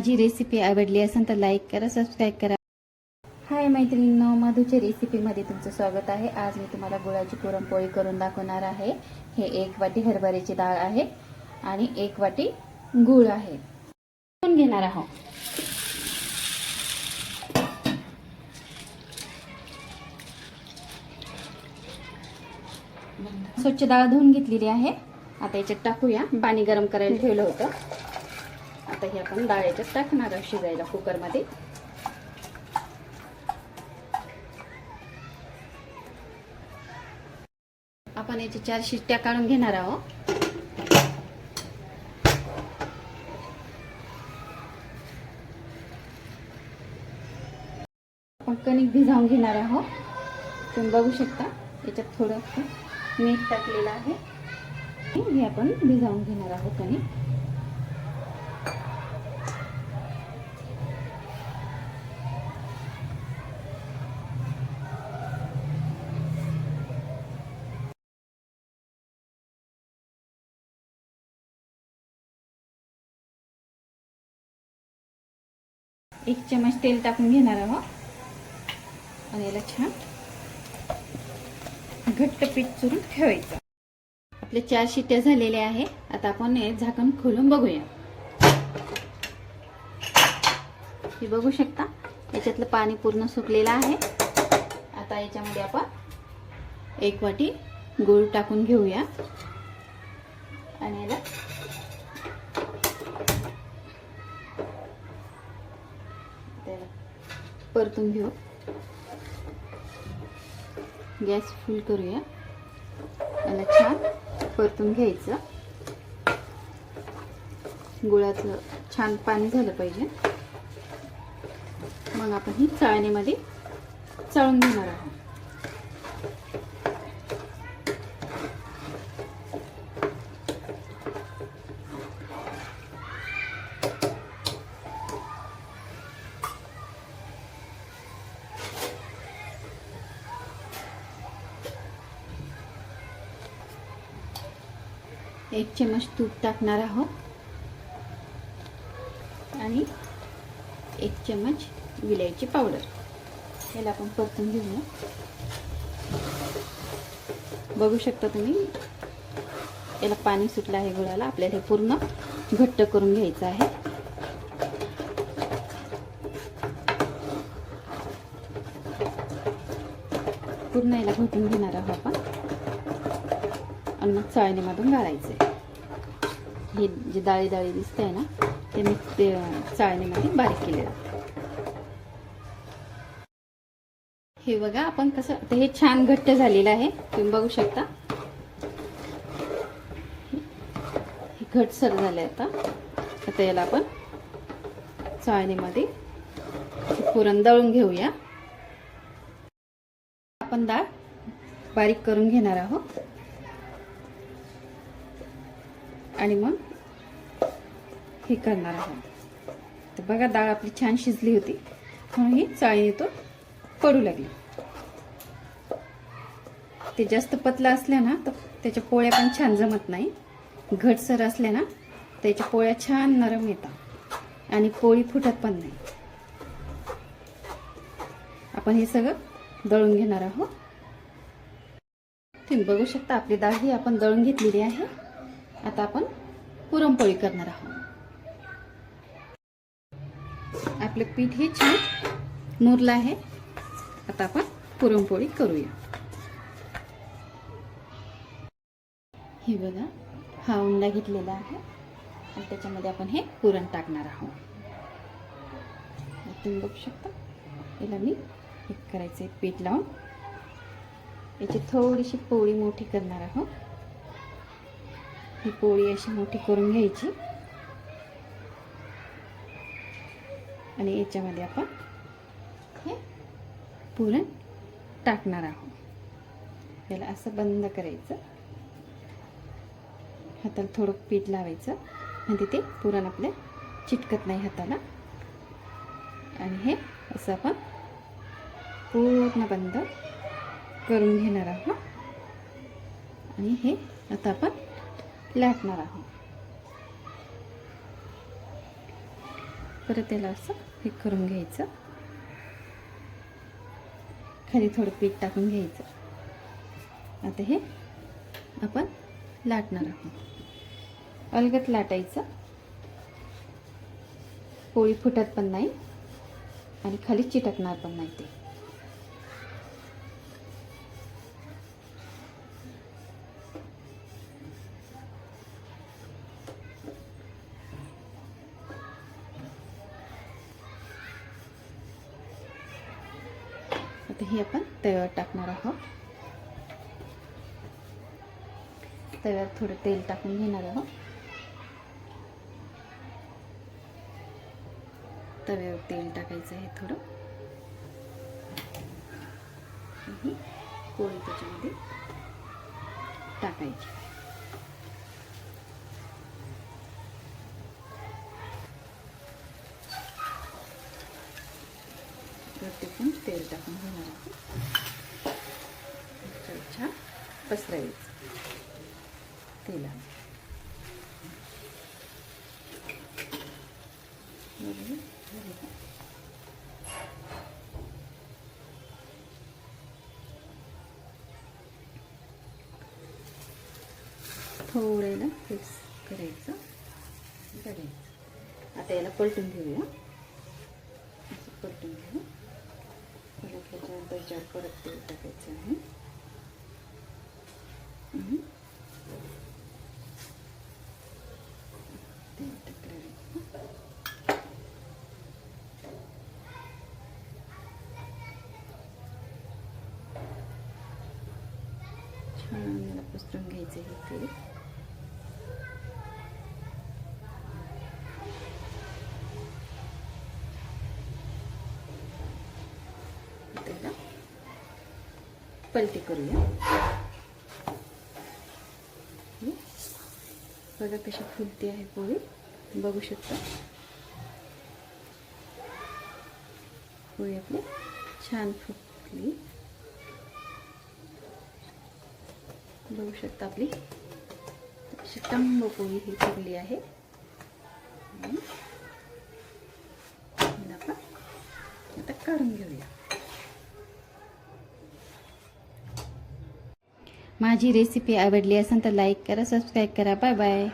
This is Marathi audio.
माझी रेसिपी आवडली असेल तर लाईक करा सबस्क्राईब करा. हाय मैत्रिणींनो मधूच्या रेसिपीमध्ये तुमचं स्वागत आहे. आज मी तुम्हाला गुळाची पुरणपोळी करून दाखवणार आहे. हे एक वाटी हरभऱ्याची डाळ आहे आणि एक वाटी गुळ आहे. घेणार आहोत. स्वच्छ डाळ धुवून घेतलेली आहे. आता याच्यात टाकूया. पाणी गरम करायला ठेवलं होतं. आता हे आपण डाळ याच्यात टाकणार आहोत शिजायला कुकरमध्ये. आपण याच्या चार शिट्ट्या काढून घेणार आहोत. आपण कणिक भिजावून घेणार आहोत. तुम्ही बघू शकता याच्यात थोडं मीठ टाकलेलं आहे. हे आपण भिजावून घेणार आहोत कणिक. एक चमच तेल टाकून घेणार आहोत. आणि याला छान घट्ट पीठ चुरून ठेवायचं. आपल्या चार शिट्ट्या झालेल्या आहे आता आपण हे झाकण खोलून बघूया. हे बघू शकता. याच्यातलं पाणी पूर्ण सुकलेलं आहे. आता याच्यामध्ये आपण एक वाटी गूळ टाकून घेऊया. आणि याला परतून घेऊ. गॅस फुल करूया. याला छान परतून घ्यायचं. गुळाचं छान पाणी झालं पाहिजे. मग आपण ही चाळणीमध्ये चाळून घेणार आहोत. एक चमच तूप टाकणार आहोत. आणि एक चमच विलायची पावडर याला आपण परतून घेऊया. बघू शकता तुम्ही याला पाणी सुटलं आहे गुळाला. आपल्याला हे पूर्ण घट्ट करून घ्यायचं आहे. पूर्ण याला घोटून घेणार आहोत आपण. आणि मग चाळणीमधून आहे हे जे डाळी डाळी दिसत आहे ना ते मी ते चाळणीमध्ये बारीक केलेलं. हे बघा आपण कसं ते हे छान घट्ट झालेलं आहे. तुम्ही बघू शकता. हे घटसर झालंय आता. आता याला आपण चाळणीमध्ये पुरण दळून घेऊया. आपण डाळ बारीक करून घेणार आहोत. आणि मग हे करणार आहोत. तर बघा डाळ आपली छान शिजली होती. म्हणून ही चाळणी तो पडू लागली. ते जास्त पतलं असल्या ना तर त्याच्या पोळ्या पण छान जमत नाही. घटसर असल्या ना त्याच्या पोळ्या छान नरम येतात. आणि पोळी फुटत पण नाही. आपण हे सगळं दळून घेणार आहोत. तुम्ही बघू शकता आपली डाळ ही आपण दळून घेतलेली आहे. आता आपण पुरणपोळी करणार आहोत. आपलं पीठ हे छान मुरलं आहे. आता आपण पुरणपोळी करूया. हे बघा हा उंडा घेतलेला आहे. आणि त्याच्यामध्ये आपण हे पुरण टाकणार आहोत. तुम्ही बघू शकता याला मी हे करायचं आहे पीठ लावून. याची थोडीशी पोळी मोठी करणार आहोत. ही पोळी अशी मोठी करून घ्यायची. आणि याच्यामध्ये आपण हे पुरण टाकणार आहोत. याला असं बंद करायचं. हाताला थोडं पीठ लावायचं. म्हणजे ते पुरण आपल्या चिटकत नाही हाताला. आणि हे असं आपण पूर्ण बंद करून घेणार आहोत. आणि हे आता आपण लाटणार आहोत. परत त्याला असं हे करून घ्यायचं. खाली थोडं पीठ टाकून घ्यायचं. आता हे आपण लाटणार आहोत. अलगत लाटायचं. पोळी फुटत पण नाही आणि खाली चिटकणार पण नाही ते. आता हे आपण तव्यावर टाकणार आहोत. तव्यावर थोडं तेल टाकून घेणार आहोत. तव्यावर तेल टाकायचं आहे थोडं. पोळी त्याच्यामध्ये टाकायची. वरती पण तेल टाकून घेणार आहोत. छान पसरायचं. केला बरोबर थोड्याला फिक्स करायचं. बघायचं आता याला पलटून घेऊया. असं पलटून घेऊ. परत त्याच्यावर त्याच्यावर परत तेल टाकायचं आहे. छान घ्यायचं हे तेल त्याला पलटी करूया. बघा कशी फुलते आहे पोळी. बघू शकता. पोळी आपली छान फुटली. बघू शकता आपली. अशी टंब पोळी ही फुगली आहे. आपण आता काढून घेऊया. माझी रेसिपी आवडली असेल तर लाईक करा सबस्क्राईब करा. Bye bye